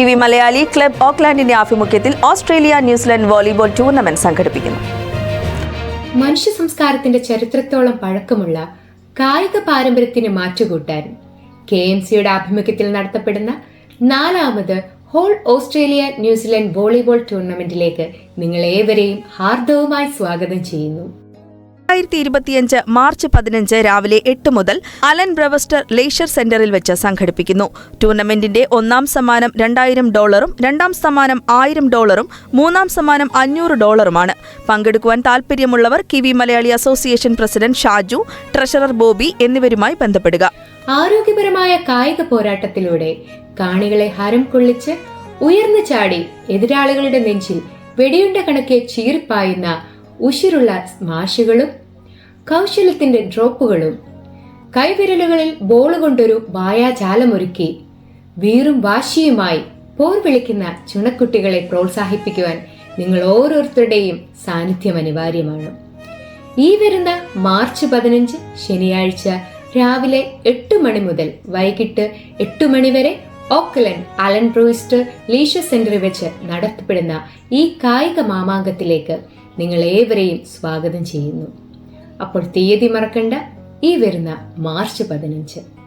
Kiwi Malayali club ഓക്ലാൻഡിന്റെ ആഭിമുഖ്യത്തിൽ Australia New Zealand volleyball tournament സംഘടിപ്പിക്കുന്നു. മനുഷ്യ സംസ്കാരത്തിന്റെ ചരിത്രത്തോളം പഴക്കമുള്ള കായിക പാരമ്പര്യത്തിന് മാറ്റുകൂട്ടാൻ കെ എം സിയുടെ ആഭിമുഖ്യത്തിൽ നടത്തപ്പെടുന്ന നാലാമത് whole Australia New Zealand volleyball ടൂർണമെന്റിലേക്ക് നിങ്ങൾ ഏവരെയും ഹാർദവുമായി സ്വാഗതം ചെയ്യുന്നു. രണ്ടായിരത്തി ഇരുപത്തിയഞ്ച് മാർച്ച് പതിനഞ്ച് രാവിലെ എട്ട് മുതൽ അലൻ ബ്രവസ്റ്റർ ലേഷർ സെന്ററിൽ വെച്ച് സംഘടിപ്പിക്കുന്നു. ടൂർണമെന്റിന്റെ ഒന്നാം സമ്മാനം രണ്ടായിരം ഡോളറും രണ്ടാം സമ്മാനം ആയിരം ഡോളറും മൂന്നാം സമ്മാനം അഞ്ഞൂറ് ഡോളറുമാണ്. പങ്കെടുക്കുവാൻ താൽപ്പര്യമുള്ളവർ kiwi Malayali association president Shaju treasurer Bobby എന്നിവരുമായി ബന്ധപ്പെടുക. ആരോഗ്യപരമായ കായിക പോരാട്ടത്തിലൂടെ കാണികളെ ഹരം കൊള്ളിച്ച് ഉയർന്നു ചാടി എതിരാളികളുടെ നെഞ്ചിൽ വെടിയുണ്ട കണക്കെ ചീർപ്പായുന്ന ഉശിരുള്ള സ്മാഷുകളും കൗശലത്തിന്റെ ഡ്രോപ്പുകളും കൈവിരലുകളിൽ ബോൾ കൊണ്ടൊരു മായാജാലമൊരുക്കി വീറും വാശിയുമായി പോർ വിളിക്കുന്ന ചുണക്കുട്ടികളെ പ്രോത്സാഹിപ്പിക്കുവാൻ നിങ്ങൾ ഓരോരുത്തരുടെയും സാന്നിധ്യം അനിവാര്യമാണ്. ഈ വരുന്ന മാർച്ച് പതിനഞ്ച് ശനിയാഴ്ച രാവിലെ എട്ട് മണി മുതൽ വൈകിട്ട് എട്ട് മണി വരെ ഓക്ലൻഡ് അലൻ ബ്രൂയിസ്റ്റർ ലീഷ സെന്ററിൽ വെച്ച് നടത്തപ്പെടുന്ന ഈ കായിക മാമാങ്കത്തിലേക്ക് നിങ്ങൾ ഏവരെയും സ്വാഗതം ചെയ്യുന്നു. അപ്പോൾ തീയതി മറക്കണ്ട. ഈ വരുന്ന മാർച്ച് പതിനഞ്ച്.